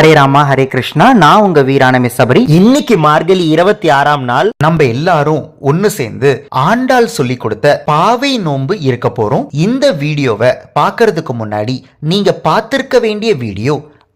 ஹரே ராமா ஹரே கிருஷ்ணா. நான் உங்க வீரான மிஸ்ஸபரி இன்னைக்கு மார்கழி இருபத்தி ஆறாம் நாள் நம்ம எல்லாரும் ஒன்னு சேர்ந்து ஆண்டாள் சொல்லி கொடுத்த பாவை நோன்பு இருக்க போறோம். இந்த வீடியோவை பார்க்கறதுக்கு முன்னாடி நீங்க பார்த்திருக்க வேண்டிய வீடியோ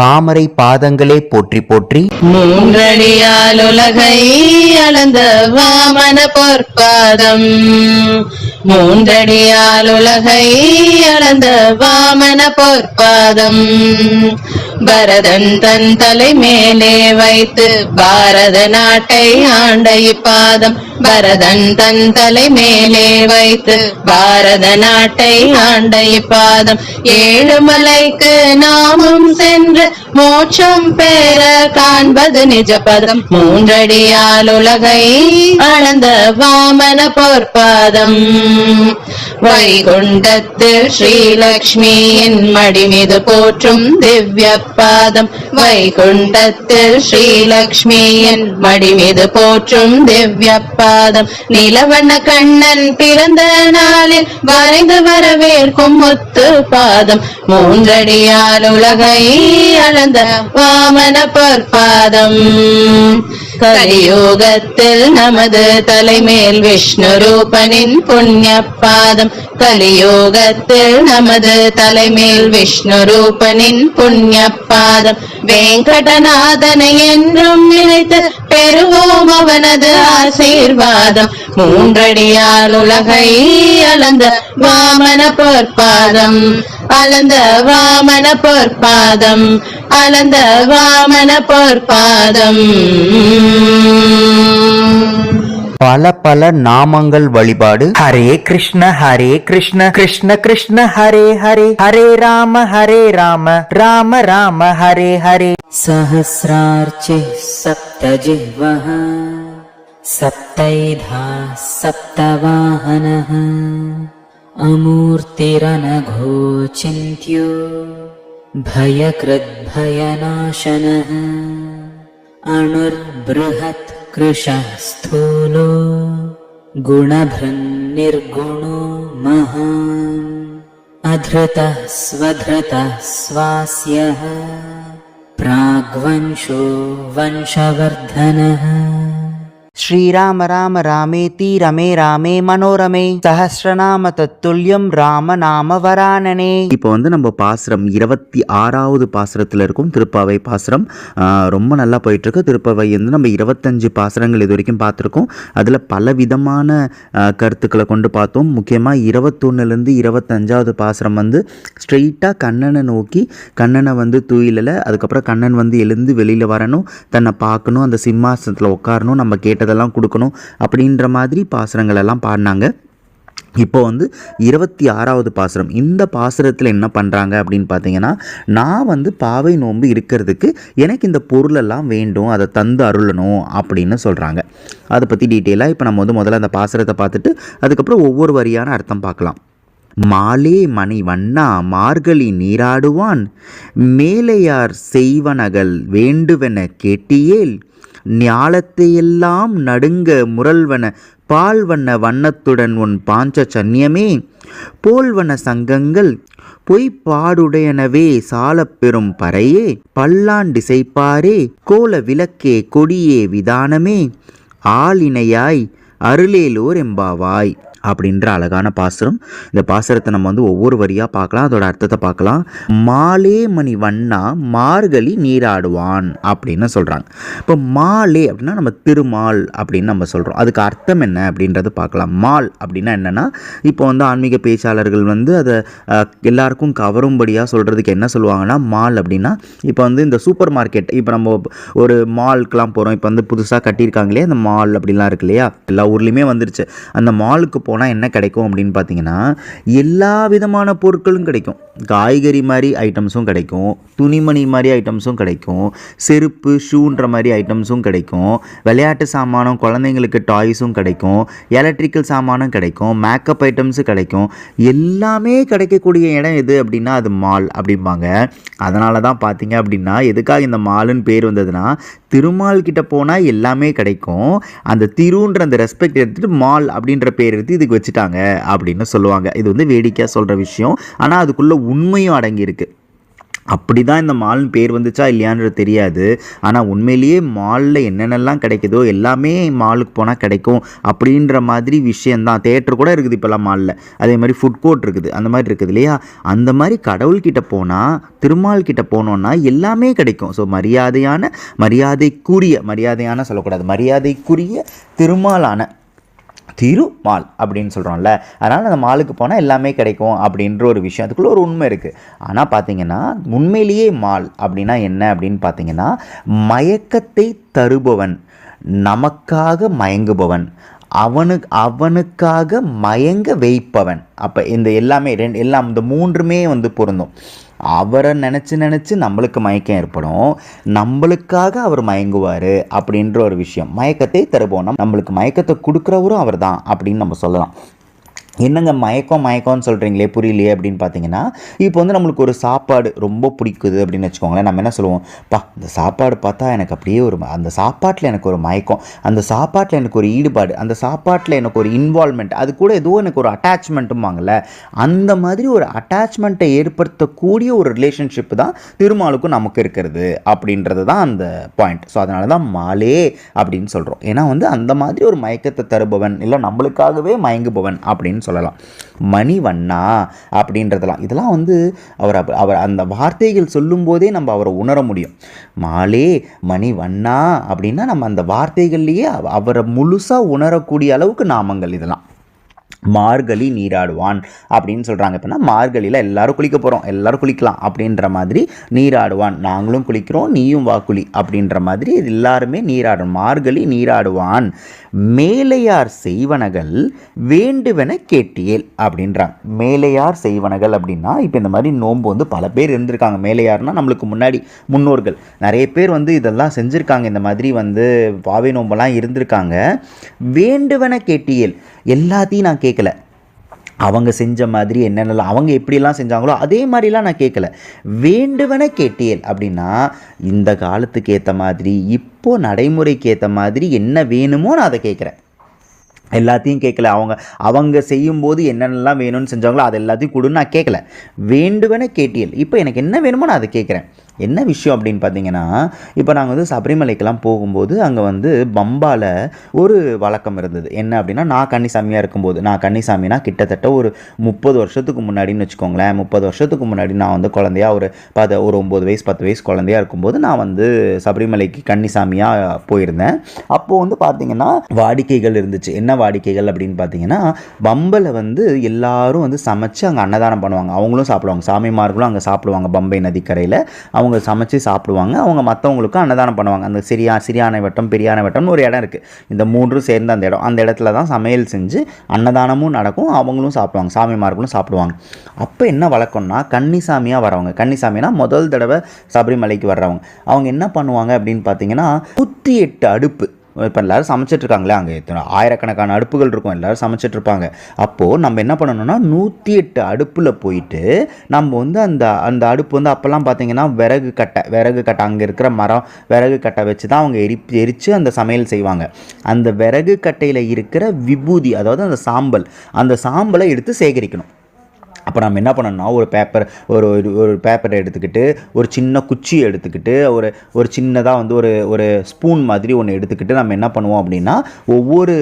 தாமரை பாதங்களே போற்றி போற்றி. மூன்றடியால் உலகை அளந்த வாமன பொற்பாதம். மூன்றடியால் உலகை அளந்த வாமன பொற்பாதம். பரதன் தன் தலை மேலே வைத்து பாரத நாட்டை ஆண்ட இப்பாதம். பரதன் தன் தலை மேலே வைத்து பாரத நாட்டை ஆண்ட இப்பாதம். ஏழு மலைக்கு நாமும் சென்று மோட்சம் பெற காண்பது நிஜ பதம் மூன்றடியால் உலகை அளந்த வாமன போர்பாதம் வைகுண்டத்தில் ஸ்ரீலக்ஷ்மியின் மடிமீது போற்றும் திவ்ய பாதம் வைகுண்டத்தில் ஸ்ரீலக்ஷ்மியின் மடிமீது போற்றும் திவ்ய பாதம். நிலவண்ண கண்ணன் பிறந்த நாளில் வரைந்து வரவேற்கும் முத்து பாதம். மூன்றடியால் உலகை அளந்த வாமன பொற்பாதம். கலியோகத்தில் நமது தலைமேல் விஷ்ணு ரூபனின் புண்ணிய பாதம். கலியோகத்தில் நமது தலைமேல் விஷ்ணு ரூபனின் புண்ணிய பாதம் வேங்கடநாதனை என்றும் நினைத்து பெறுவோம் அவனது ஆசீர்வாதம். மூன்றடியால் உலகை அளந்த வாமன பொற்பாதம் அளந்த வாமன பொற்பாதம் அளந்த வாமன பொற்பாதம். பல பல நாமங்கள் வழிபாடு ஹரே கிருஷ்ண ஹரே கிருஷ்ண கிருஷ்ண கிருஷ்ண ஹரே ஹரே ஹரே ராம ஹரே ராம ராம ராம ஹரே ஹரே सहस्रार्चिः सप्तजिह्वः सप्तैधा सप्तवाहनः अमूर्तिरनघोचिन्त्यो भयकृद्भयनाशनः अणुर्बृहत् कृशः स्थूलो गुणभृन्निर्गुणो महान्। अधृतः स्वधृतः स्वास्यः। प्राग्वंशो वंशवर्धनः ஸ்ரீராம ராம ராமேதி ரமே ராமே மனோரமே. சஹசிரநாம தத்துல்யம் ராம நாம வரானனே இப்போ வந்து நம்ம பாசுரம் இருபத்தி ஆறாவது பாசுரத்தில் இருக்கும் திருப்பாவை பாசுரம். ரொம்ப நல்லா போயிட்டுருக்கு. திருப்பாவை வந்து நம்ம இருபத்தஞ்சு பாசுரங்கள் இது வரைக்கும் பார்த்துருக்கோம். அதில் பல விதமான கருத்துக்களை கொண்டு பார்த்தோம். முக்கியமாக இருபத்தொன்னுலேருந்து இருபத்தஞ்சாவது பாசுரம் வந்து ஸ்ட்ரெயிட்டாக கண்ணனை நோக்கி கண்ணனை வந்து தூயிலில் அதுக்கப்புறம் கண்ணன் வந்து எழுந்து வெளியில் வரணும். தன்னை பார்க்கணும் அந்த சிம்மாசனத்தில் உட்காரணும் நம்ம அதெல்லாம் கொடுக்கணும் அப்படின்ற மாதிரி பாசுரங்கள் எல்லாம் பாடினாங்க. இப்போ வந்து இருபத்தி ஆறாவது பாசுரம். இந்த பாசுரத்தில் என்ன பண்ணுறாங்க அப்படின்னு பார்த்தீங்கன்னா நான் வந்து பாவை நோன்பு இருக்கிறதுக்கு எனக்கு இந்த பொருளெல்லாம் வேண்டும் அதை தந்து அருளணும் அப்படின்னு சொல்கிறாங்க அதை பற்றி டீட்டெயிலாக இப்போ நம்ம வந்து முதல்ல அந்த பாசுரத்தை பார்த்துட்டு அதுக்கப்புறம் ஒவ்வொரு வரியான அர்த்தம் பார்க்கலாம். மாலே மணி வண்ணா மார்கழி நீராடுவான் மேலையார் செய்வனகள் வேண்டுவென கேட்டியேல் ஞாலத்தையெல்லாம் நடுங்க முரல்வன பால்வண்ண வண்ணத்துடன் உன் பாஞ்ச சன்னியமே போல்வன சங்கங்கள் பொய்ப்பாடுடையனவே சாலப்பெறும் பறையே. பல்லாண்டிசைப்பாரே கோல விளக்கே கொடியே விதானமே. ஆளினையாய் அருளேலோர் எம்பாவாய். அப்படின்ற அழகான பாசுரம். இந்த பாசுரத்தை நம்ம வந்து ஒவ்வொரு வரியாக பார்க்கலாம். அதோட அர்த்தத்தை பார்க்கலாம். மாலே மணி வண்ணா மார்கழி நீராடுவான் அப்படின்னு சொல்கிறாங்க இப்போ மாலே அப்படின்னா நம்ம திருமால் அப்படின்னு நம்ம சொல்கிறோம் அதுக்கு அர்த்தம் என்ன அப்படின்றத பார்க்கலாம். மால் அப்படின்னா என்னென்னா இப்போ வந்து ஆன்மீக பேச்சாளர்கள் வந்து அதை எல்லாருக்கும் கவரும்படியாக சொல்கிறதுக்கு என்ன சொல்லுவாங்கன்னா மால் அப்படின்னா இப்போ வந்து இந்த சூப்பர் மார்க்கெட் இப்போ நம்ம ஒரு மாலுக்கெலாம் போகிறோம் இப்போ வந்து புதுசாக கட்டியிருக்காங்களே அந்த மால் அப்படிலாம் இருக்கு இல்லையா? எல்லா ஊர்லேயுமே வந்துருச்சு. அந்த மாலுக்கு போனால் என்ன கிடைக்கும் அப்படின்னு பார்த்தீங்கன்னா எல்லா விதமான பொருட்களும் கிடைக்கும். காய்கறி மாதிரி ஐட்டம்ஸும் கிடைக்கும். துணிமணி மாதிரி ஐட்டம்ஸும் கிடைக்கும். செருப்பு ஷூன்ற மாதிரி ஐட்டம்ஸும் கிடைக்கும். விளையாட்டு சாமானம் குழந்தைங்களுக்கு டாய்ஸும் கிடைக்கும். எலக்ட்ரிக்கல் சாமானும் கிடைக்கும். மேக்கப் ஐட்டம்ஸும் கிடைக்கும். எல்லாமே கிடைக்கக்கூடிய இடம் எது அப்படின்னா அது மால் அப்படிம்பாங்க. அதனால தான் பார்த்தீங்க அப்படின்னா எதுக்காக இந்த மாலுன்னு பேர் வந்ததுன்னா திருமால் கிட்ட போனால் எல்லாமே கிடைக்கும். அந்த திருன்ற அந்த ரெஸ்பெக்ட் எடுத்துகிட்டு மால் அப்படின்ற பேர் எடுத்து இதுக்கு வச்சுட்டாங்க அப்படின்னு சொல்லுவாங்க. இது வந்து வேடிக்கையாக சொல்கிற விஷயம். ஆனால் அதுக்குள்ளே உண்மையும் அடங்கியிருக்கு. அப்படி தான் இந்த மால்னு பேர் வந்துச்சா இல்லையான்றது தெரியாது. ஆனால் உண்மையிலேயே மாலில் என்னென்னலாம் கிடைக்குதோ எல்லாமே மாலுக்கு போனால் கிடைக்கும் அப்படின்ற மாதிரி விஷயந்தான் தேட்டர் கூட இருக்குது இப்போல்லாம் மாலில். அதே மாதிரி ஃபுட் கோர்ட் இருக்குது அந்த மாதிரி இருக்குது இல்லையா? அந்த மாதிரி கடவுள்கிட்ட போனால் திருமால் கிட்ட போனோன்னா எல்லாமே கிடைக்கும். ஸோ மரியாதையான மரியாதைக்குரிய மரியாதையான சொல்லக்கூடாது மரியாதைக்குரிய திருமாலான திருமால் அப்படின்னு சொல்கிறோம்ல அதனால் அந்த மாலுக்கு போனால் எல்லாமே கிடைக்கும் அப்படின்ற ஒரு விஷயம். அதுக்குள்ளே ஒரு உண்மை இருக்குது ஆனால் பார்த்தீங்கன்னா உண்மையிலேயே மால் அப்படின்னா என்ன அப்படின்னு பார்த்தீங்கன்னா மயக்கத்தை தருபவன் நமக்காக மயங்குபவன். அவனு அவனுக்காக மயங்க வைப்பவன். அப்போ இந்த எல்லாமே ரெண்டு எல்லாம் இந்த மூன்றுமே வந்து பொருந்தும். அவரை நினச்சி நினச்சி நம்மளுக்கு மயக்கம் ஏற்படும். நம்மளுக்காக அவர் மயங்குவார் அப்படின்ற ஒரு விஷயம். மயக்கத்தை தருவோம் நம்மளுக்கு மயக்கத்தை கொடுக்குறவரும் அவர் தான் அப்படின்னு நம்ம சொல்லலாம். என்னங்க மயக்கம் மயக்கம்னு சொல்கிறீங்களே புரியலையே அப்படின்னு பார்த்தீங்கன்னா இப்போ வந்து நம்மளுக்கு ஒரு சாப்பாடு ரொம்ப பிடிக்குது அப்படின்னு வச்சுக்கோங்களேன். நம்ம என்ன சொல்லுவோம்? பா இந்த சாப்பாடு பார்த்தா எனக்கு அப்படியே ஒரு ம- அந்த சாப்பாட்டில் எனக்கு ஒரு மயக்கம் அந்த சாப்பாட்டில் எனக்கு ஒரு ஈடுபாடு அந்த சாப்பாட்டில் எனக்கு ஒரு இன்வால்மெண்ட் அது கூட ஏதோ எனக்கு ஒரு அட்டாச்மெண்ட்டுமாங்கல்ல அந்த மாதிரி ஒரு அட்டாச்மெண்ட்டை ஏற்படுத்தக்கூடிய ஒரு ரிலேஷன்ஷிப் தான் திருமாலுக்கும் நமக்கு இருக்கிறது அப்படின்றது தான் அந்த பாயிண்ட் ஸோ அதனால தான் மாலே அப்படின்னு சொல்கிறோம் ஏன்னா வந்து அந்த மாதிரி ஒரு மயக்கத்தை தருபவன் இல்லை நம்மளுக்காகவே மயங்குபவன் அப்படின்னு சொல்லலாம். மணிவண்ணா அப்படின்றதெல்லாம். இதெல்லாம் வந்து அவர் அவர் அந்த வார்த்தைகள் சொல்லும்போதே நம்ம அவரை உணர முடியும். மாலே மணிவண்ணா அப்படின்னா நம்ம அந்த வார்த்தைகள்லேயே அவரை முழுசாக உணரக்கூடிய அளவுக்கு நாமங்கள் இதெல்லாம். மார்கழி நீராடுவான் அப்படின்னு சொல்கிறாங்க இப்போனா மார்கழியில் எல்லாரும் குளிக்க போகிறோம் எல்லாரும் குளிக்கலாம் அப்படின்ற மாதிரி நீராடுவான். நாங்களும் குளிக்கிறோம் நீயும் வா குளி அப்படின்ற மாதிரி இது எல்லாருமே நீராடும் மார்கழி நீராடுவான். மேலையார் செய்வனகள் வேண்டுவன கேட்டியேல் அப்படின்றாங்க. மேலையார் செய்வனகள் அப்படின்னா இப்போ இந்த மாதிரி நோன்பு வந்து பல பேர் இருந்திருக்காங்க. மேலையார்னா நம்மளுக்கு முன்னாடி முன்னோர்கள். நிறைய பேர் வந்து இதெல்லாம் செஞ்சுருக்காங்க. இந்த மாதிரி வந்து பாவை நோம்பெல்லாம் இருந்திருக்காங்க. வேண்டுவன கேட்டியேல். எல்லாத்தையும் நான் கேட்கல. அவங்க செஞ்ச மாதிரி என்னென்னலாம் அவங்க எப்படிலாம் செஞ்சாங்களோ அதே மாதிரிலாம் நான் கேட்கல. வேண்டுவன கேட்டியல் அப்படின்னா இந்த காலத்துக்கு ஏற்ற மாதிரி இப்போ நடைமுறைக்கு ஏற்ற மாதிரி என்ன வேணுமோ நான் அதை கேட்குறேன். எல்லாத்தையும் கேட்கல. அவங்க அவங்க செய்யும்போது என்னென்னலாம் வேணும்னு செஞ்சாங்களோ அது எல்லாத்தையும் கொடுன்னு நான் கேட்கல. வேண்டுவன கேட்டியல் இப்போ எனக்கு என்ன வேணுமோ நான் அதை கேட்குறேன். என்ன விஷயம் அப்படின்னு பார்த்தீங்கன்னா இப்போ நாங்கள் வந்து சபரிமலைக்கெல்லாம் போகும்போது அங்கே வந்து பம்பால ஒரு வழக்கம் இருந்தது. என்ன அப்படின்னா நான் கன்னிசாமியாக இருக்கும்போது நான் கன்னிசாமினா கிட்டத்தட்ட ஒரு முப்பது வருஷத்துக்கு முன்னாடின்னு வச்சுக்கோங்களேன். முப்பது வருஷத்துக்கு முன்னாடி நான் வந்து குழந்தையா ஒரு பத ஒரு ஒம்பது வயசு பத்து வயசு குழந்தையா இருக்கும்போது நான் வந்து சபரிமலைக்கு கன்னிசாமியாக போயிருந்தேன். அப்போது வந்து பார்த்தீங்கன்னா வாடிக்கைகள் இருந்துச்சு. என்ன வாடிக்கைகள் அப்படின்னு பார்த்தீங்கன்னா பம்பலை வந்து எல்லாரும் வந்து சமைச்சு அங்கே அன்னதானம் பண்ணுவாங்க. அவங்களும் சாப்பிடுவாங்க. சாமிமார்களும் அங்கே சாப்பிடுவாங்க பம்பை நதிக்கரையில். அவங்க அவங்க சமைச்சு சாப்பிடுவாங்க. அவங்க மற்றவங்களுக்கும் அன்னதானம் பண்ணுவாங்க. அந்த சிறியா சிறியானை வட்டம் பெரியானை வட்டம்னு ஒரு இடம் இருக்குது இந்த மூன்றும் சேர்ந்த அந்த இடம். அந்த இடத்துல தான் சமையல் செஞ்சு அன்னதானமும் நடக்கும். அவங்களும் சாப்பிடுவாங்க. சாமிமார்களும் சாப்பிடுவாங்க. அப்போ என்ன வழக்கம்னா கன்னிசாமியாக வரவங்க. கன்னிசாமினா முதல் தடவை சபரிமலைக்கு வர்றவங்க. அவங்க என்ன பண்ணுவாங்க அப்படின்னு பார்த்தீங்கன்னா நூற்றி எட்டு அடுப்பு. இப்போ எல்லோரும் சமைச்சிட்ருக்காங்களே அங்கே. எத்தனை ஆயிரக்கணக்கான அடுப்புகள் இருக்கும். எல்லோரும் சமைச்சிட்ருப்பாங்க. அப்போது நம்ம என்ன பண்ணணும்னா நூற்றி எட்டு அடுப்பில் போயிட்டு நம்ம வந்து அந்த அந்த அடுப்பு வந்து அப்போல்லாம் பார்த்தீங்கன்னா விறகு கட்டை விறகு கட்டை அங்கே இருக்கிற மரம் விறகு கட்டை வச்சு தான் அவங்க எரி எரித்து அந்த சமையல் செய்வாங்க. அந்த விறகு கட்டையில் இருக்கிற விபூதி அதாவது அந்த சாம்பல் அந்த சாம்பலை எடுத்து சேகரிக்கணும். அப்போ நம்ம என்ன பண்ணணும்னா ஒரு பேப்பர் ஒரு ஒரு- ஒரு பேப்பரை எடுத்துக்கிட்டு ஒரு சின்ன குச்சியை எடுத்துக்கிட்டு ஒரு ஒரு சின்னதாக வந்து ஒரு ஒரு ஸ்பூன் மாதிரி ஒன்று எடுத்துக்கிட்டு நம்ம என்ன பண்ணுவோம் அப்படின்னா ஒவ்வொரு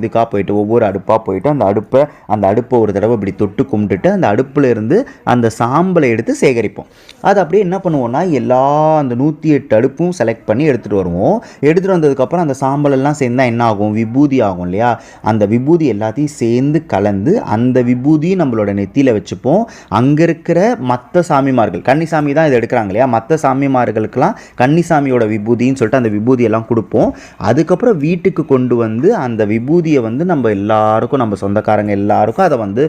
இதுக்காக போயிட்டு ஒவ்வொரு அடுப்பாக போயிட்டு அந்த அடுப்பை அந்த அடுப்பை ஒரு தடவை இப்படி தொட்டு கும்பிட்டுட்டு அந்த அடுப்பில் இருந்து அந்த சாம்பலை எடுத்து சேகரிப்போம். அது அப்படியே என்ன பண்ணுவோம்னா எல்லா அந்த நூற்றி எட்டு அடுப்பும் செலக்ட் பண்ணி எடுத்துகிட்டு வருவோம். எடுத்துகிட்டு வந்ததுக்கப்புறம் அந்த சாம்பலெல்லாம் சேர்ந்தால் என்ன ஆகும்? விபூதி ஆகும் இல்லையா? அந்த விபூதி எல்லாத்தையும் சேர்ந்து கலந்து அந்த விபூதி நம்மளோட நெத்தியில் வச்சுப்போம் அங்கே இருக்கிற மற்ற சாமிமார்கள் கன்னிசாமி தான் இதை எடுக்கிறாங்க இல்லையா? மற்ற சாமிமார்களுக்கெல்லாம் கன்னிசாமியோட விபூதின்னு சொல்லிட்டு அந்த விபூதியெல்லாம் கொடுப்போம். அதுக்கப்புறம் வீட்டுக்கு கொண்டு வந்து அந்த விபூதியை வந்து நம்ம எல்லாருக்கும் நம்ம சொந்தக்காரங்க எல்லாருக்கும் அதை வந்து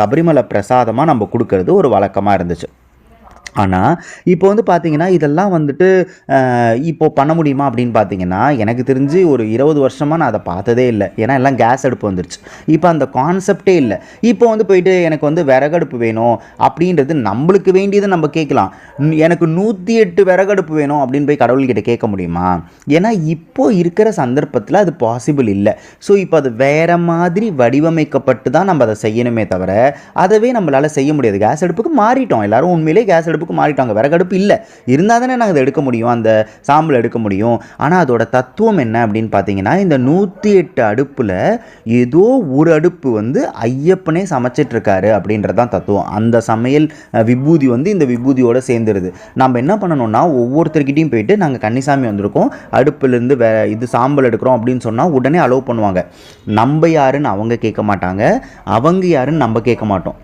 சபரிமலை பிரசாதமாக நம்ம கொடுக்கறது ஒரு வழக்கமாக இருந்துச்சு. ஆனால் இப்போ வந்து பார்த்தீங்கன்னா இதெல்லாம் வந்துட்டு இப்போது பண்ண முடியுமா அப்படின்னு பார்த்தீங்கன்னா எனக்கு தெரிஞ்சு ஒரு இருபது வருஷமாக நான் அதை பார்த்ததே இல்லை. ஏன்னா எல்லாம் கேஸ் அடுப்பு வந்துருச்சு. இப்போ அந்த கான்செப்டே இல்லை. இப்போ வந்து போயிட்டு எனக்கு வந்து விறகடுப்பு வேணும் அப்படின்றது நம்மளுக்கு வேண்டியதை நம்ம கேட்கலாம். எனக்கு நூற்றி எட்டு விறகடுப்பு வேணும் அப்படின்னு போய் கடவுள்கிட்ட கேட்க முடியுமா? ஏன்னா இப்போ இருக்கிற சந்தர்ப்பத்தில் அது பாசிபிள் இல்லை. ஸோ இப்போ அது வேறு மாதிரி வடிவமைக்கப்பட்டு தான் நம்ம அதை செய்யணுமே தவிர அதவே நம்மளால் செய்ய முடியாது. கேஸ் அடுப்புக்கு மாறிட்டோம். எல்லாரும் உண்மையிலே கேஸ் அடுப்புக்கு மாறிட்டாங்க. விறகடுப்பு இல்லை. இருந்தால் தானே நாங்கள் அதை எடுக்க முடியும்? அந்த சாம்பல் எடுக்க முடியும். ஆனால் அதோட தத்துவம் என்ன அப்படின்னு பார்த்தீங்கன்னா இந்த நூற்றி எட்டு அடுப்பில் ஏதோ ஒரு அடுப்பு வந்து ஐயப்பனே சமைச்சிட்ருக்காரு அப்படின்றது தான் தத்துவம். அந்த சமையல் விபூதி வந்து இந்த விபூதியோடு சேர்ந்துருது. நம்ம என்ன பண்ணணும்னா ஒவ்வொருத்தர்கிட்டையும் போயிட்டு நாங்கள் கன்னிசாமி வந்திருக்கோம். அடுப்புலேருந்து வே இது சாம்பல் எடுக்கிறோம் அப்படின்னு சொன்னால் உடனே அலோவ் பண்ணுவாங்க. நம்ம யாருன்னு அவங்க கேட்க மாட்டாங்க. அவங்க யாருன்னு நம்ம கேட்க மாட்டோம்.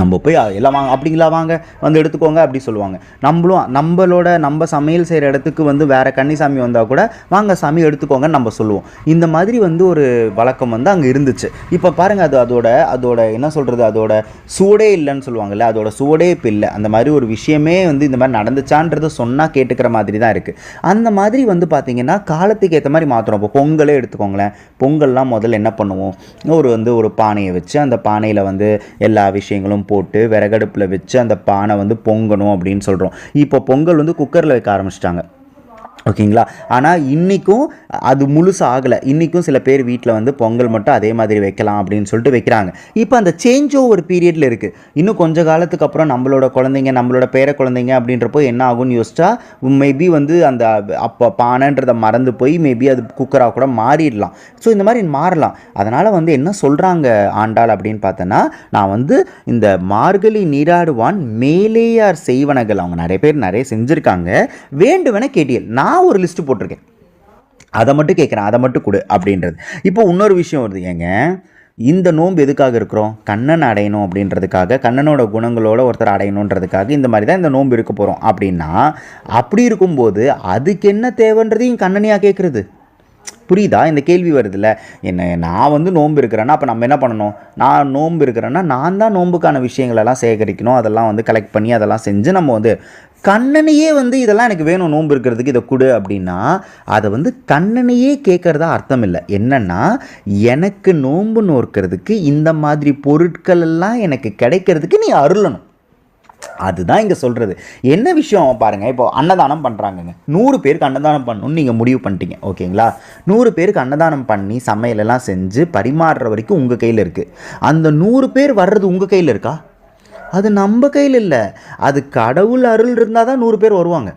நம்ம போய் எல்லாம் வாங்க அப்படிங்களா வாங்க வந்து எடுத்துக்கோங்க அப்படி சொல்லுவாங்க. நம்மளும் நம்மளோட நம்ம சமையல் செய்கிற இடத்துக்கு வந்து வேறு கன்னிசாமி வந்தால் கூட வாங்க சாமி எடுத்துக்கோங்கன்னு நம்ம சொல்லுவோம். இந்த மாதிரி வந்து ஒரு வழக்கம் வந்து அங்கே இருந்துச்சு. இப்போ பாருங்கள் அது அதோட அதோட என்ன சொல்கிறது அதோட சூடே இல்லைன்னு சொல்லுவாங்கல்ல அதோட சூடே இப்போ இல்லை. அந்த மாதிரி ஒரு விஷயமே வந்து இந்த மாதிரி நடந்துச்சான்றது சொன்னால் கேட்டுக்கிற மாதிரி தான் இருக்குது அந்த மாதிரி வந்து பார்த்திங்கன்னா காலத்துக்கு ஏற்ற மாதிரி மாற்றுறோம் இப்போ பொங்கலே எடுத்துக்கோங்களேன். பொங்கல்லாம் முதல்ல என்ன பண்ணுவோம்? ஒரு வந்து ஒரு பானையை வச்சு அந்த பானையில் வந்து எல்லா விஷயங்களும் போட்டு விறகடுப்பில் வச்சு அந்த பானை வந்து பொங்கணும் அப்படின்னு சொல்கிறோம் இப்போ பொங்கல் வந்து குக்கரில் வைக்க ஆரம்பிச்சிட்டாங்க. ஓகேங்களா? ஆனால் இன்றைக்கும் அது முழுசாக ஆகலை. இன்றைக்கும் சில பேர் வீட்டில் வந்து பொங்கல் மட்டும் அதே மாதிரி வைக்கலாம் அப்படின்னு சொல்லிட்டு வைக்கிறாங்க. இப்போ அந்த சேஞ்ச் ஓவர் பீரியடில் இருக்குது இன்னும் கொஞ்ச காலத்துக்கு அப்புறம் நம்மளோட குழந்தைங்க நம்மளோட பேர குழந்தைங்க அப்படின்றப்போ என்ன ஆகும்னு யோசிச்சா மேபி வந்து அந்த அப்போ பானைன்றதை மறந்து போய் மேபி அது குக்கராக கூட மாறிடலாம். ஸோ இந்த மாதிரி மாறலாம். அதனால் வந்து என்ன சொல்கிறாங்க ஆண்டாள் அப்படின்னு பார்த்தோன்னா நான் வந்து இந்த மார்கழி நீராடுவான் மேலேயார் செய்வனகள் அவங்க நிறைய பேர் நிறைய செஞ்சுருக்காங்க. வேண்டுவன கேட்டியல். நான் நான் ஒரு லிஸ்ட்டு போட்டிருக்கேன். அதை மட்டும் கேட்குறேன் அதை மட்டும் கொடு அப்படின்றது. இப்போ இன்னொரு விஷயம் வருது ஏங்க? இந்த நோன்பு எதுக்காக இருக்கிறோம்? கண்ணன் அடையணும் அப்படின்றதுக்காக கண்ணனோட குணங்களோட ஒருத்தர் அடையணுன்றதுக்காக இந்த மாதிரி தான் இந்த நோன்பு இருக்க போகிறோம் அப்படின்னா அப்படி இருக்கும்போது அதுக்கு என்ன தேவைன்றதையும் கண்ணனையாக கேட்குறது. புரியுதா? இந்த கேள்வி வருதுல்ல. என்ன நான் வந்து நோன்பு இருக்கிறேன்னா அப்போ நம்ம என்ன பண்ணணும்? நான் நோன்பு இருக்கிறேன்னா நான் தான் நோன்புக்கான விஷயங்களெல்லாம் சேகரிக்கணும் அதெல்லாம் வந்து கலெக்ட் பண்ணி அதெல்லாம் செஞ்சு நம்ம வந்து கண்ணனையே வந்து இதெல்லாம் எனக்கு வேணும் நோன்பு இருக்கிறதுக்கு இதை கொடு அப்படின்னா அதை வந்து கண்ணனையே கேட்குறதா அர்த்தம் இல்லை. என்னன்னா எனக்கு நோன்பு நோக்கிறதுக்கு இந்த மாதிரி பொருட்கள் எல்லாம் எனக்கு கிடைக்கிறதுக்கு நீ அருளணும். அதுதான் இங்கே சொல்கிறது என்ன விஷயம் பாருங்கள் இப்போ அன்னதானம் பண்ணுறாங்கங்க நூறு பேருக்கு அன்னதானம் பண்ணணும்னு நீங்கள் முடிவு பண்ணிட்டீங்க ஓகேங்களா? நூறு பேருக்கு அன்னதானம் பண்ணி சமையலெல்லாம் செஞ்சு பரிமாறுற வரைக்கும் உங்கள் கையில் இருக்குது அந்த நூறு பேர் வர்றது உங்கள் கையில் இருக்கா? அது நம்ம கையில் இல்லை அது கடவுள் அருள் இருந்தால் தான் நூறு பேர் வருவாங்க.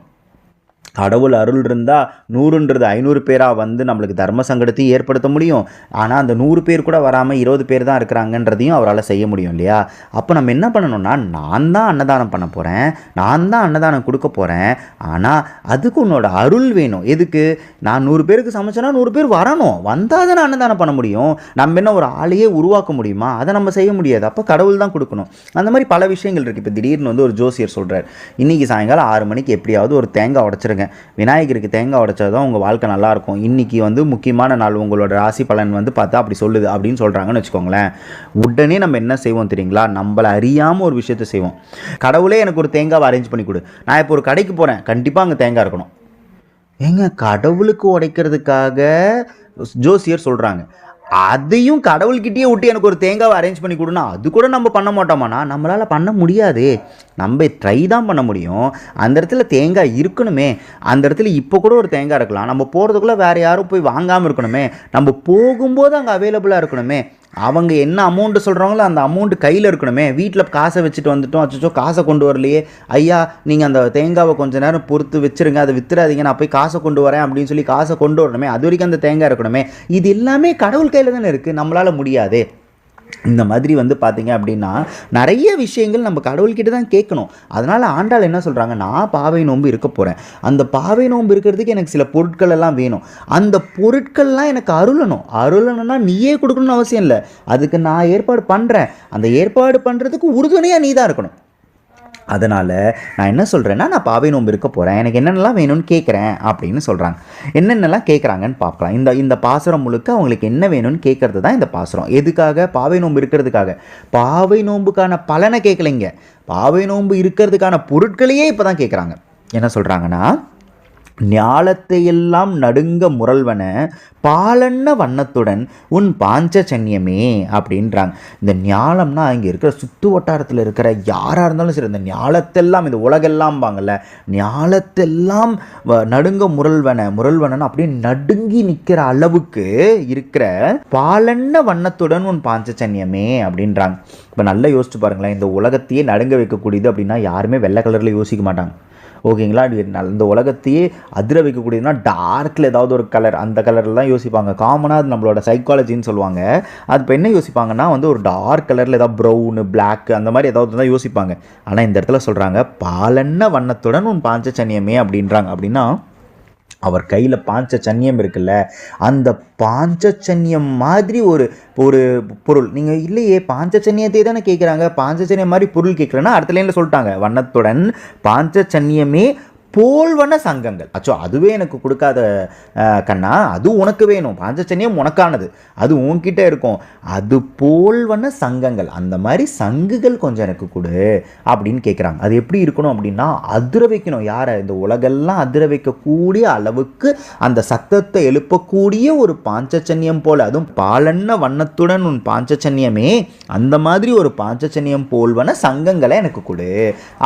கடவுள் அருள் இருந்தால் நூறுன்றது ஐநூறு பேராக வந்து நம்மளுக்கு தர்ம சங்கடத்தையும் ஏற்படுத்த முடியும். ஆனால் அந்த நூறு பேர் கூட வராமல் இருபது பேர் தான் இருக்கிறாங்கன்றதையும் அவரால் செய்ய முடியும் இல்லையா? அப்போ நம்ம என்ன பண்ணணும்னா நான் தான் அன்னதானம் பண்ண போகிறேன் நான் தான் அன்னதானம் கொடுக்க போகிறேன் ஆனால் அதுக்கு உன்னோட அருள் வேணும். எதுக்கு? நான் நூறு பேருக்கு சமைச்சேன்னா நூறு பேர் வரணும். வந்தால் தானே அன்னதானம் பண்ண முடியும். நம்ம என்ன ஒரு ஆளையே உருவாக்க முடியுமா? அதை நம்ம செய்ய முடியாது. அப்போ கடவுள் தான் கொடுக்கணும். அந்த மாதிரி பல விஷயங்கள் இருக்குது இப்போ திடீர்னு வந்து ஒரு ஜோசியர் சொல்கிறார் இன்றைக்கி சாயங்காலம் ஆறு மணிக்கு எப்படியாவது ஒரு தேங்காய் உடைச்சிருங்க. விநாயகருக்கு தேங்காய் உடைச்சா தான் உங்கள் வாழ்க்கை நல்லாயிருக்கும். இன்றைக்கி வந்து முக்கியமான நாள் உங்களோட ராசி பலன் வந்து பார்த்தா அப்படி சொல்லுது அப்படின்னு சொல்கிறாங்கன்னு வச்சுக்கோங்களேன். உடனே நம்ம என்ன செய்வோம் தெரியுங்களா? நம்மளை அறியாமல் ஒரு விஷயத்தை செய்வோம். கடவுளே எனக்கு ஒரு தேங்காவை அரேஞ்ச் பண்ணி கொடு. நான் இப்போ ஒரு கடைக்கு போகிறேன் கண்டிப்பாக அங்கே தேங்காய் இருக்கணும். ஏங்க கடவுளுக்கு உடைக்கிறதுக்காக ஜோசியர் சொல்கிறாங்க அதையும் கடவுள்கிட்டயே விட்டு எனக்கு ஒரு தேங்காவை அரேஞ்ச் பண்ணி கொடுனா அது கூட நம்ம பண்ண மாட்டோமாண்ணா? நம்மளால் பண்ண முடியாதே. நம்ம ட்ரை தான் பண்ண முடியும். அந்த இடத்துல தேங்காய் இருக்கணுமே. அந்த இடத்துல இப்போ கூட ஒரு தேங்காய் இருக்கலாம். நம்ம போகிறதுக்குள்ளே வேறு யாரும் போய் வாங்காமல் இருக்கணுமே. நம்ம போகும்போது அங்கே அவைலபிளாக இருக்கணுமே. அவங்க என்ன அமௌண்ட்டு சொல்கிறாங்களோ அந்த அமௌண்ட்டு கையில் இருக்கணுமே. வீட்டில் காசை வச்சுட்டு வந்துட்டோம். அச்சோ காசை கொண்டு வரலையே. ஐயா நீங்கள் அந்த தேங்காவை கொஞ்ச நேரம் பொறுத்து வச்சிருங்க. அதை வித்துறாதீங்க. நான் போய் காசை கொண்டு வரேன் அப்படின்னு சொல்லி காசை கொண்டு வரணுமே. அது வரைக்கும் அந்த தேங்காய் இருக்கணுமே. இது எல்லாமே கடவுள் கையில் தானே இருக்குது நம்மளால் முடியாது. இந்த மாதிரி வந்து பார்த்தீங்க அப்படின்னா நிறைய விஷயங்கள் நம்ம கடவுள்கிட்ட தான் கேட்கணும். அதனால் ஆண்டாள் என்ன சொல்கிறாங்க நான் பாவை நோன்பு இருக்க போகிறேன் அந்த பாவை நோன்பு இருக்கிறதுக்கு எனக்கு சில பொருட்கள் எல்லாம் வேணும். அந்த பொருட்கள்லாம் எனக்கு அருளணும். அருளணும்னா நீயே கொடுக்கணும்னு அவசியம் இல்லை. அதுக்கு நான் ஏற்பாடு பண்ணுறேன் அந்த ஏற்பாடு பண்ணுறதுக்கு உறுதுணையாக நீ தான் இருக்கணும். அதனால் நான் என்ன சொல்கிறேன்னா நான் பாவை நோன்பு இருக்க போகிறேன் எனக்கு என்னென்னலாம் வேணும்னு கேட்குறேன் அப்படின்னு சொல்கிறாங்க என்னென்னலாம் கேட்குறாங்கன்னு பார்க்கலாம். இந்த இந்த பாசுரம் முழுக்க அவங்களுக்கு என்ன வேணும்னு கேட்குறது தான் இந்த பாசுரம். எதுக்காக? பாவை நோம்பு இருக்கிறதுக்காக. பாவை நோன்புக்கான பலனை கேட்கலைங்க பாவை நோன்பு இருக்கிறதுக்கான பொருட்களையே இப்போ தான் கேட்குறாங்க என்ன சொல்கிறாங்கன்னா ஞாலத்தை எல்லாம் நடுங்க முரல்வன பாலன்ன வண்ணத்துடன் உன் பாஞ்சச்சன்யமே அப்படின்றாங்க. இந்த ஞாலம்னா இங்கே இருக்கிற சுற்று வட்டாரத்தில் இருக்கிற யாராக இருந்தாலும் சரி இந்த ஞாலத்தெல்லாம் இந்த உலகெல்லாம்பாங்கல்ல ஞாலத்தெல்லாம் வ- நடுங்க முரல்வன முரல்வனன்னு அப்படியே நடுங்கி நிற்கிற அளவுக்கு இருக்கிற பாலன்ன வண்ணத்துடன் உன் பாஞ்சச்சன்யமே அப்படின்றாங்க. இப்போ நல்லா யோசிச்சு பாருங்களேன் இந்த உலகத்தையே நடுங்க வைக்கக்கூடியது அப்படின்னா யாருமே வெள்ளை கலரில் யோசிக்க மாட்டாங்க. ஓகேங்களா? நல்ல- இந்த உலகத்தையே அதிர வைக்கக்கூடியதுன்னா டார்க்கில் ஏதாவது ஒரு கலர் அந்த கலரில் தான் யோசிப்பாங்க. காமனாக அது நம்மளோட சைக்காலஜின்னு சொல்லுவாங்க. அது இப்போ என்ன யோசிப்பாங்கன்னா வந்து ஒரு டார்க் கலரில் ஏதாவது ப்ரௌனு பிளாக் அந்த மாதிரி ஏதாவது தான் யோசிப்பாங்க. ஆனால் இந்த இடத்துல சொல்கிறாங்க பாலன்ன வண்ணத்துடன் உன் பாஞ்சச்சன்யமே அப்படின்றாங்க. அப்படின்னா அவர் கையில் பாஞ்ச சன்னியம் இருக்குல்ல அந்த பாஞ்சச்சன்யம் மாதிரி ஒரு ஒரு பொருள். நீங்கள் இல்லையே பாஞ்சச்சன்னியத்தை தானே கேட்குறாங்க பாஞ்சச்சன்னியம் மாதிரி பொருள் கேட்குறேன்னா அடுத்த லைனில் சொல்லிட்டாங்க. வண்ணத்துடன் பாஞ்சச்சன்னியமே போல்வன சங்கங்கள். அச்சோ அதுவே எனக்கு கொடுக்காத கண்ணா அது உனக்கு வேணும். பாஞ்சச்சனியம் உனக்கானது. அது உன்கிட்ட இருக்கும். அது போல்வன சங்கங்கள். அந்த மாதிரி சங்குகள் கொஞ்சம் எனக்கு கொடு அப்படின்னு கேட்குறாங்க அது எப்படி இருக்கணும் அப்படின்னா அதிர வைக்கணும். யாரை? இந்த உலகெல்லாம் அதிர வைக்கக்கூடிய அளவுக்கு அந்த சத்தத்தை எழுப்பக்கூடிய ஒரு பாஞ்சச்சன்யம் போல். அதுவும் பாலன்ன வண்ணத்துடன் உன் பாஞ்சச்சன்யமே அந்த மாதிரி ஒரு பாஞ்சச்சன்யம் போல்வன சங்கங்களை எனக்கு கொடு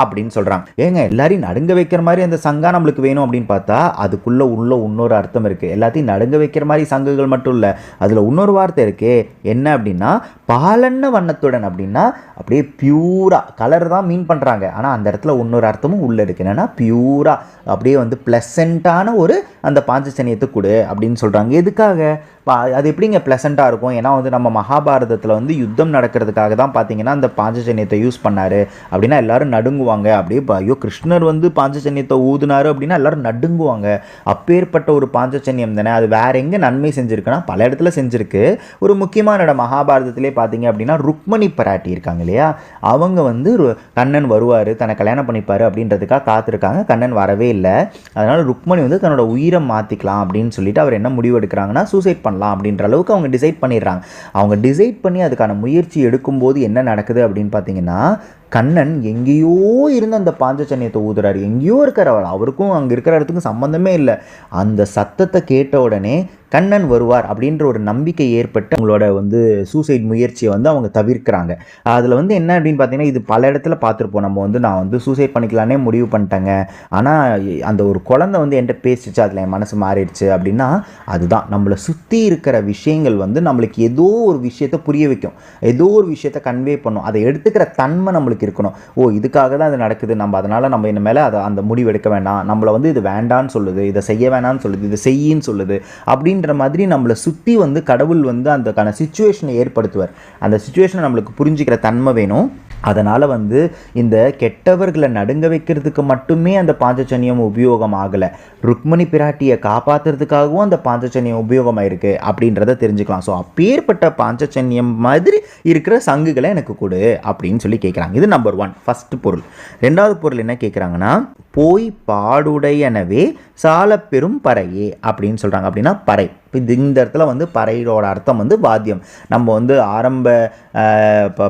அப்படின்னு சொல்கிறாங்க ஏங்க எல்லாரையும் நடுங்க வைக்கிற மாதிரி அந்த சங்கா நம்மளுக்கு வேணும் அப்படின்னு பார்த்தா அதுக்குள்ளே உள்ள இன்னொரு அர்த்தம் இருக்குது எல்லாத்தையும் நடுங்க வைக்கிற மாதிரி சங்குகள் மட்டும் இல்லை. அதில் இன்னொரு வார்த்தை இருக்கே என்ன அப்படின்னா பாலன்ன வண்ணத்துடன் அப்படின்னா அப்படியே பியூராக கலர் தான் மீன் பண்ணுறாங்க ஆனால் அந்த இடத்துல இன்னொரு அர்த்தமும் உள்ளே இருக்குது என்னென்னா பியூராக அப்படியே வந்து ப்ளசண்ட்டான ஒரு அந்த பாஞ்சசனியத்தை கொடு அப்படின்னு சொல்கிறாங்க எதுக்காக? இப்போ அது எப்படிங்க ப்ளசண்ட்டாக இருக்கும்? ஏன்னா வந்து நம்ம மகாபாரதத்தில் வந்து யுத்தம் நடக்கிறதுக்காக தான் பார்த்தீங்கன்னா அந்த பாஞ்சச்சன்யத்தை யூஸ் பண்ணாரு. அப்படின்னா எல்லாரும் நடுங்குவாங்க. அப்படியே ஐயோ கிருஷ்ணர் வந்து பாஞ்சச்சன்யத்தை ஊதுனாரு அப்படின்னா எல்லாரும் நடுங்குவாங்க. அப்பேற்பட்ட ஒரு பாஞ்சசன்யம் தானே. அது வேற எங்கே நன்மை செஞ்சுருக்குன்னா பல இடத்துல செஞ்சுருக்கு. ஒரு முக்கியமான இடம் மகாபாரதத்திலே பார்த்தீங்க அப்படின்னா ருக்மணி பராட்டி இருக்காங்க இல்லையா? அவங்க வந்து ரு- கண்ணன் வருவார் தன்னை கல்யாணம் பண்ணிப்பாரு அப்படின்றதுக்காக காத்திருக்காங்க. கண்ணன் வரவே இல்லை. அதனால் ருக்மணி வந்து தன்னோட உயிரை மாற்றிக்கலாம் அப்படின்னு சொல்லிட்டு அவர் என்ன முடிவு எடுக்கிறாங்கன்னா சூசைட் பண்ணலாம். அப்படின்ற அளவுக்கு அவங்க டிசைட் பண்ணிடுறாங்க. அவங்க டிசைட் பண்ணி அதுக்கான முயற்சி எடுக்கும்போது என்ன நடக்குது அப்படின்னு பார்த்தீங்கன்னா கண்ணன் எங்கேயோ இருந்து அந்த பாஞ்சச்சன்யத்தை ஊதுறாரு. எங்கேயோ இருக்கிறவர் அவருக்கும் அங்கே இருக்கிற இடத்துக்கும் சம்மந்தமே இல்லை. அந்த சத்தத்தை கேட்ட உடனே கண்ணன் வருவார் அப்படின்ற ஒரு நம்பிக்கை ஏற்பட்டு அவங்களோட வந்து சூசைட் முயற்சியை வந்து அவங்க தவிர்க்கிறாங்க. அதில் வந்து என்ன அப்படின்னு பார்த்தீங்கன்னா இது பல இடத்துல பார்த்துருப்போம் நம்ம வந்து நான் வந்து சூசைட் பண்ணிக்கலானே முடிவு பண்ணிட்டேங்க. ஆனால் அந்த ஒரு குழந்தை வந்து என்கிட்ட பேசிச்சு அதில் என் மனசு மாறிடுச்சு அப்படின்னா அதுதான். நம்மளை சுற்றி இருக்கிற விஷயங்கள் வந்து நம்மளுக்கு ஏதோ ஒரு விஷயத்தை புரிய வைக்கும். ஏதோ ஒரு விஷயத்தை கன்வே பண்ணும். அதை எடுத்துக்கிற தன்மை நம்மளுக்கு இருக்கணும். ஓ இதுக்காக தான் இது நடக்குது. நம்ம அதனால் நம்ம இனிமேல் மேலே அதை அந்த முடிவு எடுக்க வேண்டாம். நம்மளை வந்து இது வேண்டான்னு சொல்லுது இதை செய்ய வேணாம்னு சொல்லுது இதை செய்யின்னு சொல்லுது அப்படின்ற மாதிரி நம்மளை சுற்றி வந்து கடவுள் வந்து அந்தக்கான சுச்சுவேஷனை ஏற்படுத்துவார். அந்த சுச்சுவேஷனை நம்மளுக்கு புரிஞ்சுக்கிற தன்மை வேணும். அதனால் வந்து இந்த கெட்டவர்களை நடுங்க வைக்கிறதுக்கு மட்டுமே அந்த பாஞ்சச்சன்யம் உபயோகம் ஆகலை. ருக்மணி பிராட்டியை காப்பாற்றுறதுக்காகவும் அந்த பாஞ்சச்சன்யம் உபயோகமாயிருக்கு அப்படின்றத தெரிஞ்சுக்கலாம். ஸோ அப்பேற்பட்ட பாஞ்சச்சன்யம் மாதிரி இருக்கிற சங்குகளை எனக்கு கொடு அப்படின்னு சொல்லி கேட்குறாங்க இது நம்பர் ஒன் ஃபஸ்ட்டு பொருள். ரெண்டாவது பொருள் என்ன கேட்குறாங்கன்னா போய் பாடுடையனவே சால பெரும் பறையே அப்படின்னு சொல்கிறாங்க அப்படின்னா பறை. இப்போ இது இந்த இடத்துல வந்து பறையோட அர்த்தம் வந்து வாத்தியம். நம்ம வந்து ஆரம்ப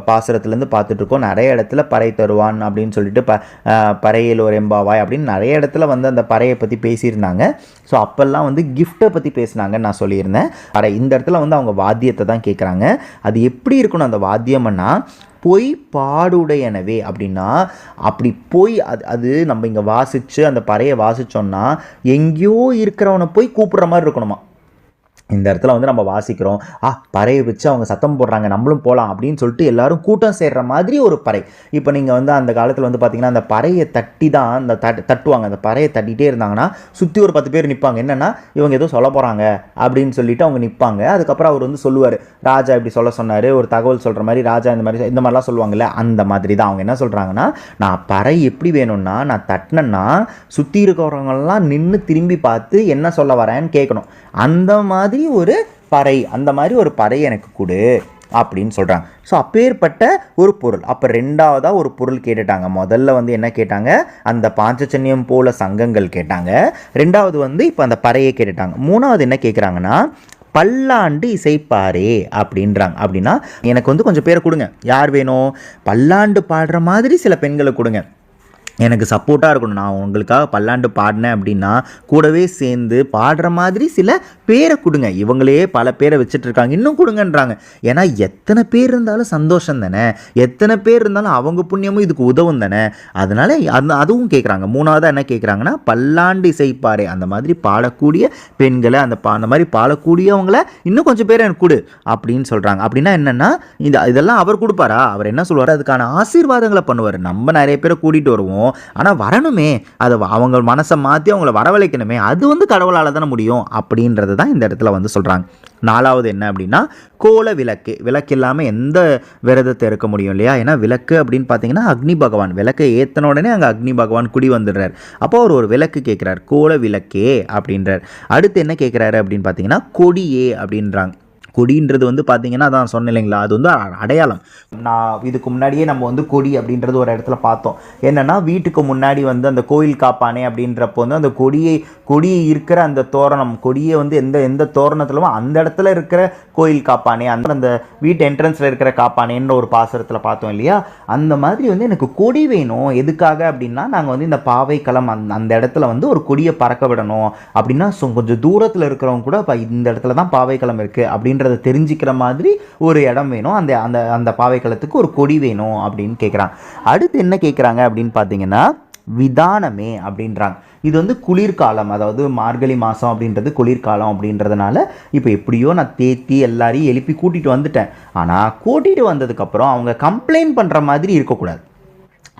பாசுரத்துலேருந்து பார்த்துட்ருக்கோம் நிறைய இடத்துல பறை தருவான் அப்படின்னு சொல்லிட்டு ப பறையில் ஒரு எம்பாவாய் அப்படின்னு நிறைய இடத்துல வந்து அந்த பறையை பற்றி பேசியிருந்தாங்க. ஸோ அப்போல்லாம் வந்து கிஃப்ட்டை பற்றி பேசினாங்கன்னு நான் சொல்லியிருந்தேன். பறை இந்த இடத்துல வந்து அவங்க வாத்தியத்தை தான் கேட்குறாங்க அது எப்படி இருக்கணும் அந்த வாத்தியம்னா பொய் பாடுடையனவே அப்படின்னா அப்படி போய் அது அது நம்ம இங்கே வாசித்து அந்த பறையை வாசித்தோன்னா எங்கேயோ இருக்கிறவனை போய் கூப்பிட்ற மாதிரி இருக்கணுமா? இந்த இடத்துல வந்து நம்ம வாசிக்கிறோம். ஆ பறையை வச்சு அவங்க சத்தம் போடுறாங்க நம்மளும் போகலாம் அப்படின்னு சொல்லிட்டு எல்லாரும் கூட்டம் சேர்ற மாதிரி ஒரு பறை. இப்போ நீங்கள் வந்து அந்த காலத்தில் வந்து பார்த்தீங்கன்னா அந்த பறையை தட்டி தான் அந்த தட் தட்டுவாங்க. அந்த பறையை தட்டிகிட்டே இருந்தாங்கன்னா சுற்றி ஒரு பத்து பேர் நிற்பாங்க என்னென்னா இவங்க ஏதோ சொல்ல போகிறாங்க அப்படின்னு சொல்லிட்டு அவங்க நிற்பாங்க அதுக்கப்புறம் அவர் வந்து சொல்லுவார் ராஜா இப்படி சொல்ல சொன்னார் ஒரு தகவல் சொல்கிற மாதிரி ராஜா இந்த மாதிரி இந்த மாதிரிலாம் சொல்லுவாங்கல்ல அந்த மாதிரி தான் அவங்க என்ன சொல்கிறாங்கன்னா நான் பறை எப்படி வேணும்னா நான் தட்டினேன்னா சுற்றி இருக்கிறவங்கெல்லாம் நின்று திரும்பி பார்த்து என்ன சொல்ல வரேன்னு கேட்கணும். அந்த மாதிரி ஒரு பறை அந்த மாதிரி ஒரு பறை எனக்கு கொடு அப்படின்னு சொல்கிறாங்க ஸோ அப்பேற்பட்ட ஒரு பொருள். அப்போ ரெண்டாவதாக ஒரு பொருள் கேட்டுட்டாங்க. முதல்ல வந்து என்ன கேட்டாங்க? அந்த பாஞ்சச்சன்யம் போல சங்கங்கள் கேட்டாங்க. ரெண்டாவது வந்து இப்போ அந்த பறையை கேட்டுட்டாங்க. மூணாவது என்ன கேட்குறாங்கன்னா பல்லாண்டு இசைப்பாரே அப்படின்றாங்க. அப்படின்னா எனக்கு வந்து கொஞ்சம் பேரை கொடுங்க. யார் வேணும்? பல்லாண்டு பாடுற மாதிரி சில பெண்களை கொடுங்க. எனக்கு சப்போர்ட்டாக இருக்கணும். நான் உங்களுக்காக பல்லாண்டு பாடினேன் அப்படின்னா கூடவே சேர்ந்து பாடுற மாதிரி சில பேரை கொடுங்க. இவங்களே பல பேரை வச்சுட்ருக்காங்க. இன்னும் கொடுங்கன்றாங்க. ஏன்னா எத்தனை பேர் இருந்தாலும் சந்தோஷம் தானே? எத்தனை பேர் இருந்தாலும் அவங்க புண்ணியமும் இதுக்கு உதவும் தானே? அதனால அந்த அதுவும் கேட்குறாங்க. மூணாவதாக என்ன கேட்குறாங்கன்னா பல்லாண்டு இசைப்பாறை. அந்த மாதிரி பாடக்கூடிய பெண்களை அந்த பா அந்த மாதிரி பாடக்கூடியவங்கள இன்னும் கொஞ்சம் பேர் எனக்கு கொடு அப்படின்னு சொல்கிறாங்க அப்படின்னா என்னென்னா இந்த இதெல்லாம் அவர் கொடுப்பாரா? அவர் என்ன சொல்லுவார் அதுக்கான ஆசீர்வாதங்களை பண்ணுவார். நம்ம நிறைய பேரை கூட்டிகிட்டு வருவோம். ஆனால் வரணுமே. அதை அவங்க மனசை மாற்றி அவங்கள வரவழைக்கணுமே. அது வந்து கடவுளால் தானே முடியும் அப்படின்றது தான் இந்த இடத்துல வந்து சொல்கிறாங்க நாலாவது என்ன அப்படின்னா கோல விளக்கு. விளக்கு இல்லாமல் எந்த விரதத்தை இருக்க முடியும் இல்லையா? ஏன்னா விளக்கு அப்படின்னு பார்த்தீங்கன்னா அக்னி பகவான். விளக்கை ஏற்றின உடனே அங்கே அக்னி பகவான் குடி வந்துடுறார். அப்போ அவர் ஒரு விளக்கு கேட்குறார். கோல விளக்கே அப்படின்றார். அடுத்து என்ன கேட்குறாரு அப்படின்னு பார்த்தீங்கன்னா கொடியே அப்படின்றாங்க. கொடின்றது வந்து பார்த்தீங்கன்னா அதான் சொன்னேன் இல்லைங்களா? அது வந்து அடையாளம். நான் இதுக்கு முன்னாடியே நம்ம வந்து கொடி அப்படின்றது ஒரு இடத்துல பார்த்தோம். என்னென்னா வீட்டுக்கு முன்னாடி வந்து அந்த கோயில் காப்பானே அப்படின்றப்போ வந்து அந்த கொடியை கொடி இருக்கிற அந்த தோரணம் கொடியை வந்து எந்த எந்த தோரணத்திலும் அந்த இடத்துல இருக்கிற கோயில் காப்பானே அந்த அந்த வீட்டு என்ட்ரன்ஸில் இருக்கிற காப்பானேன்ற ஒரு பாசுரத்தில் பார்த்தோம் இல்லையா? அந்த மாதிரி வந்து எனக்கு கொடி வேணும். எதுக்காக அப்படின்னா நாங்கள் வந்து இந்த பாவை அந் அந்த அந்த இடத்துல வந்து ஒரு கொடியை பறக்க விடணும். அப்படின்னா so கொஞ்சம் தூரத்தில் இருக்கிறவங்க கூட இப்போ இந்த இடத்துல தான் பாவை இருக்குது அப்படின்றத தெரிஞ்சுக்கிற மாதிரி ஒரு இடம் வேணும். அந்த அந்த அந்த பாவை ஒரு கொடி வேணும் அப்படின்னு கேட்குறாங்க அடுத்து என்ன கேட்குறாங்க அப்படின்னு பார்த்தீங்கன்னா விதானமே அப்படின்றாங்க. இது வந்து குளிர்காலம் அதாவது மார்கழி மாதம் அப்படின்றது குளிர்காலம் அப்படின்றதுனால இப்போ எப்படியோ நான் தேத்தி எல்லாரையும் எழுப்பி கூட்டிகிட்டு வந்துட்டேன். ஆனால் கூட்டிகிட்டு வந்ததுக்கப்புறம் அவங்க கம்ப்ளைண்ட் பண்ணுற மாதிரி இருக்கக்கூடாது.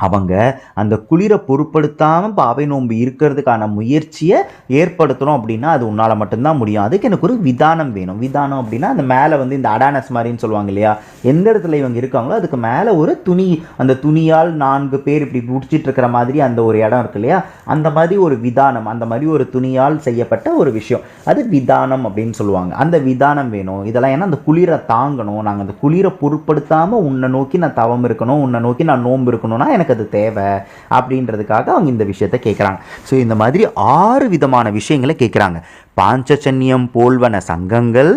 அவங்க அந்த குளிரை பொருட்படுத்தாமல் பாவை நோன்பு இருக்கிறதுக்கான முயற்சியை ஏற்படுத்தணும் அப்படின்னா அது உன்னால் மட்டும்தான் முடியும். அதுக்கு எனக்கு ஒரு விதானம் வேணும். விதானம் அப்படின்னா அந்த மேலே வந்து இந்த அடானஸ் மாதிரின்னு சொல்லுவாங்க இல்லையா? எந்த இடத்துல இவங்க இருக்காங்களோ அதுக்கு மேலே ஒரு துணி அந்த துணியால் நான்கு பேர் இப்படி பிடிச்சிட்டு இருக்கிற மாதிரி அந்த ஒரு இடம் இருக்கு இல்லையா? அந்த மாதிரி ஒரு விதானம் அந்த மாதிரி ஒரு துணியால் செய்யப்பட்ட ஒரு விஷயம். அது விதானம் அப்படின்னு சொல்லுவாங்க. அந்த விதானம் வேணும். இதெல்லாம் ஏன்னா அந்த குளிரை தாங்கணும். நாங்கள் அந்த குளிரை பொருட்படுத்தாமல் உன்னை நோக்கி நான் தவம் இருக்கணும் உன்னை நோக்கி நான் நோன்பு இருக்கணும்னா எனக்கு அது தேவை அப்படின்றதுக்காக அவங்க இந்த விஷயத்தை கேட்குறாங்க ஸோ இந்த மாதிரி ஆறு விதமான விஷயங்களை கேட்குறாங்க பாஞ்சசன்யம் போல்வன சங்கங்கள்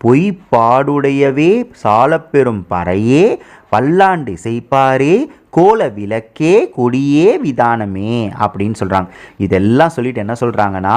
பொய் பாடுடையவே சாலப்பெரும் பறையே பல்லாண்டு செய்ப்பாரே கோல விளக்கே கொடியே விதானமே அப்படின்னு சொல்கிறாங்க இதெல்லாம் சொல்லிட்டு என்ன சொல்கிறாங்கன்னா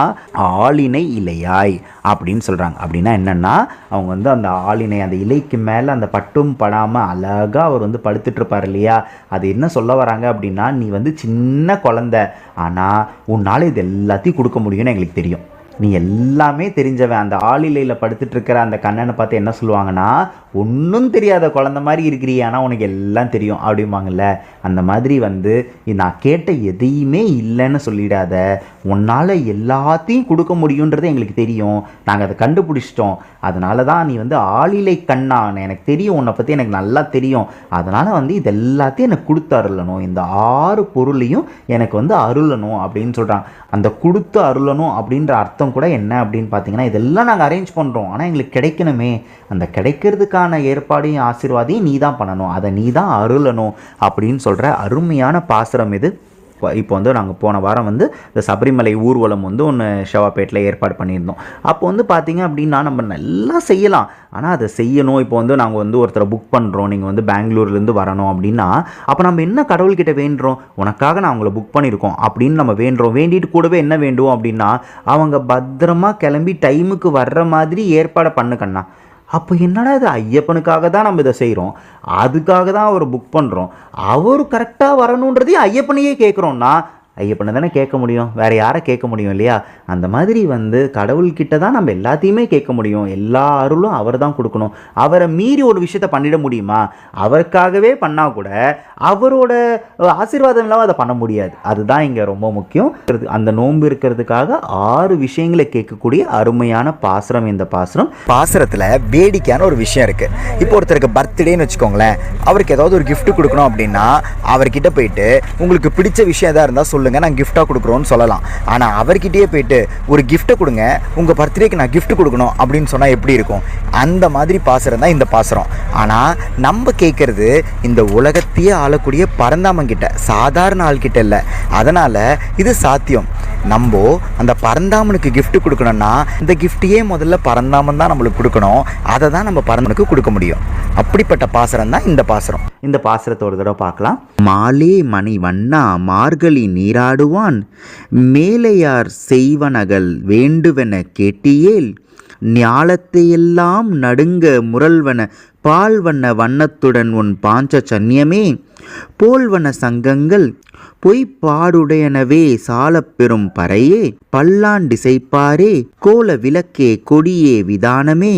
ஆளினை இலையாய் அப்படின்னு சொல்கிறாங்க அப்படின்னா என்னென்னா அவங்க வந்து அந்த ஆளினை அந்த இலைக்கு மேலே அந்த பட்டும் படாமல் அழகாக அவர் வந்து படுத்துட்ருப்பார் இல்லையா? அது என்ன சொல்ல வராங்க அப்படின்னா நீ வந்து சின்ன குழந்த ஆனால் உன்னால் இது எல்லாத்தையும் கொடுக்க முடியும்னு எங்களுக்கு தெரியும். நீ எல்லாமே தெரிஞ்சவன். அந்த ஆளிலையில் படுத்துட்டு இருக்கிற அந்த கண்ணனை பார்த்து என்ன சொல்லுவாங்கன்னா ஒன்றும் தெரியாத குழந்த மாதிரி இருக்கிறீ ஆனால் உனக்கு எல்லாம் தெரியும் அப்படிம்பாங்கல்ல. அந்த மாதிரி வந்து நான் கேட்ட எதையுமே இல்லைன்னு சொல்லிடாத. உன்னால் எல்லாத்தையும் கொடுக்க முடியுன்றது எங்களுக்கு தெரியும். நாங்கள் அதை கண்டுபிடிச்சிட்டோம். அதனால தான் நீ வந்து ஆளிலை கண்ணான் எனக்கு தெரியும் உன்னை பற்றி எனக்கு நல்லா தெரியும். அதனால் வந்து இது எல்லாத்தையும் எனக்கு கொடுத்து அருளணும். இந்த ஆறு பொருளையும் எனக்கு வந்து அருளணும் அப்படின்னு சொல்கிறாங்க அந்த கொடுத்து அருளணும் அப்படின்ற அர்த்தம் கூட என்ன அப்படின்னு பார்த்தீங்கன்னா இதெல்லாம் நாங்கள் அரேஞ்ச் பண்ணுறோம் ஆனால் எங்களுக்கு கிடைக்கணுமே. அந்த கிடைக்கிறதுக்கான ஏற்பாடையும் ஆசீர்வாதையும் நீ தான் பண்ணணும். அதை நீ தான் அருளணும் அப்படின்னு சொல்கிற அருமையான பாசுரம் இது. இப்போ- இப்போ வந்து நாங்கள் போன வாரம் வந்து இந்த சபரிமலை ஊர்வலம் வந்து ஒன்று ஷவாப்பேட்டில் ஏற்பாடு பண்ணியிருந்தோம். அப்போ வந்து பார்த்தீங்க அப்படின்னா நம்ம நல்லா செய்யலாம். ஆனால் அதை செய்யணும். இப்போ வந்து நாங்கள் வந்து ஒருத்தரை புக் பண்ணுறோம் நீங்கள் வந்து பெங்களூர்லேருந்து வரணும் அப்படின்னா அப்போ நம்ம என்ன கடவுள்கிட்ட வேண்டுறோம்? உனக்காக நான் அவங்கள புக் பண்ணியிருக்கோம் அப்படின்னு நம்ம வேண்டுறோம். வேண்டிட்டு கூடவே என்ன வேண்டும் அப்படின்னா அவங்க பத்திரமா கிளம்பி டைமுக்கு வர்ற மாதிரி ஏற்பாடை பண்ணுக்கண்ணா அப்போ என்னடா இது? ஐயப்பனுக்காக தான் நம்ம இதை செய்கிறோம் அதுக்காக தான் அவர் புக் பண்ணுறோம் அவர் கரெக்டாக வரணுன்றதையும் ஐயப்பனையே கேட்குறோன்னா ஐயப்பனை தானே கேட்க முடியும்? வேற யாரை கேட்க முடியும் இல்லையா? அந்த மாதிரி வந்து கடவுள்கிட்ட தான் நம்ம எல்லாத்தையுமே கேட்க முடியும். எல்லா அருளும் அவர் தான் கொடுக்கணும். அவரை மீறி ஒரு விஷயத்த பண்ணிட முடியுமா? அவருக்காகவே பண்ணால் கூட அவரோட ஆசீர்வாதம் இல்லாமல் அதை பண்ண முடியாது. அதுதான் இங்கே ரொம்ப முக்கியம். அந்த நோன்பு இருக்கிறதுக்காக ஆறு விஷயங்களை கேட்கக்கூடிய அருமையான பாசுரம் இந்த பாசுரம். பாசுரத்தில் வேடிக்கையான ஒரு விஷயம் இருக்கு. இப்போ ஒருத்தருக்கு பர்த்டேன்னு வச்சுக்கோங்களேன். அவருக்கு ஏதாவது ஒரு கிஃப்ட் கொடுக்கணும் அப்படின்னா அவர்கிட்ட போயிட்டு உங்களுக்கு பிடிச்ச விஷயம் எதாவது இருந்தால் சொல்லுங்கள் நான் கிஃப்ட்டாக கொடுக்குறோன்னு சொல்லலாம். ஆனால் அவர்கிட்டயே போயிட்டு ஒரு கிஃப்ட்டை கொடுங்க உங்க பர்த்டேக்கு நான் கிஃப்ட் கொடுக்கணும் அப்படின்னு சொன்னால் எப்படி இருக்கும்? அந்த மாதிரி பாசரம் தான் இந்த பாசரம். ஆனால் நம்ம கேட்குறது இந்த உலகத்தையே ஆளக்கூடிய பரந்தாமங்கிட்ட சாதாரண ஆள்கிட்ட இல்லை. அதனால் இது சாத்தியம். நம்ம அந்த பரந்தாமனுக்கு கிஃப்ட் கொடுக்கணும்னா இந்த கிஃப்டையே முதல்ல பரந்தாமன் தான் நம்மளுக்கு கொடுக்கணும். அதை தான் நம்ம பரந்தனுக்கு கொடுக்க முடியும். அப்படிப்பட்ட பாசரம் தான் இந்த பாசரம். இந்த பாசரத்தை ஒரு தடவை பார்க்கலாம். மாலே மணி வண்ணா மார்கழி நீர் நீராடுவான் மேலையார் செய்வனகள் வேண்டுவென கேட்டியேல் ஞாலத்தையெல்லாம் நடுங்க முரல்வன பால்வண்ண வண்ணத்துடன் உன் பாஞ்ச சன்னியமே போல்வன சங்கங்கள் பொய்ப்பாடுடையனவே சாலப்பெறும் பறையே பல்லாண்டிசைப்பாரே கோல விளக்கே கொடியே விதானமே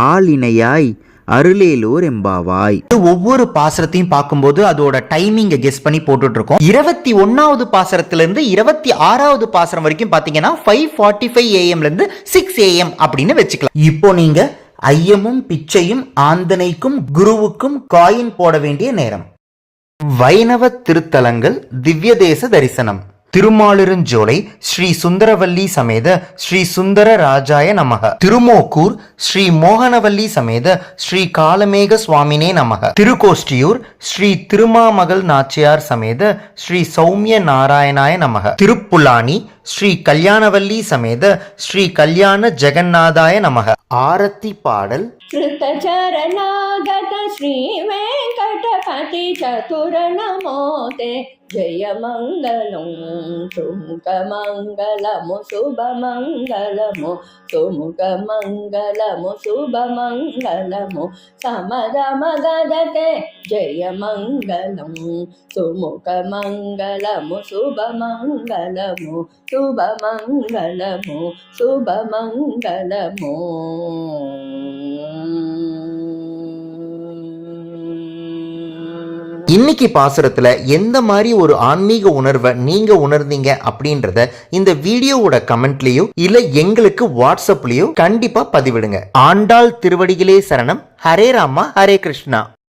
ஆளினையாய் அருளேலூர் எம்பாவாய். ஒவ்வொரு பாசரத்தையும் பார்க்கும்போது அதோட டைமிங்கை கெஸ் பண்ணி போட்டுட்டு இருக்கோம் இருபத்தி ஒன்னாவது பாசரத்துல இருந்து இருபத்தி ஆறாவது பாசரம் வரைக்கும் பாத்தீங்கன்னா ஃபைவ் ஃபார்ட்டி ஃபைவ் ஏஎம்ல இருந்து சிக்ஸ் ஏஎம் அப்படின்னு வச்சுக்கலாம். இப்போ நீங்க ஐயமும் பிச்சையும் ஆந்தனைக்கும் குருவுக்கும் காயின் போட வேண்டிய நேரம். வைணவ திருத்தலங்கள் திவ்யதேச தரிசனம். திருமாலிருஞ்சோலை ஸ்ரீ சுந்தரவல்லி சமேத ஸ்ரீ சுந்தர ராஜாய நமக. திருமோக்கூர் ஸ்ரீ மோகனவல்லி சமேத ஸ்ரீ காலமேக சுவாமினே நமக. திருக்கோஷ்டியூர் ஸ்ரீ திருமாமகள் நாச்சியார் சமேத ஸ்ரீ சௌமிய நாராயணாய நமக. திருப்புலானி ஸ்ரீ கல்யாணவல்லி சமேத ஸ்ரீ கல்யாண ஜெகநாதாய நமக. ஆரத்தி பாடல். கிருத்தச்சரணாகத ஸ்ரீ வெங்கடபதி சதுர நமோதே ஜெயமங்கலம் சுமுகமங்கலமு சுபமங்கலமு சுமுகமங்கலமு சுபமங்கலமு. சமதமகதே ஜெயமங்கலம் சுமுகமங்கலமு சுபமங்கலமு சு శుభమంగళము శుభమంగళము இன்னைக்கு பாசுரத்தில் எந்த மாதிரி ஒரு ஆன்மீக உணர்வை நீங்கள் உணர்ந்தீங்க அப்படின்றத இந்த வீடியோவோட கமெண்ட்லேயோ இல்லை எங்களுக்கு வாட்ஸ்அப்லேயோ கண்டிப்பாக பதிவிடுங்க. ஆண்டாள் திருவடிகளே சரணம். ஹரே ராமா ஹரே கிருஷ்ணா.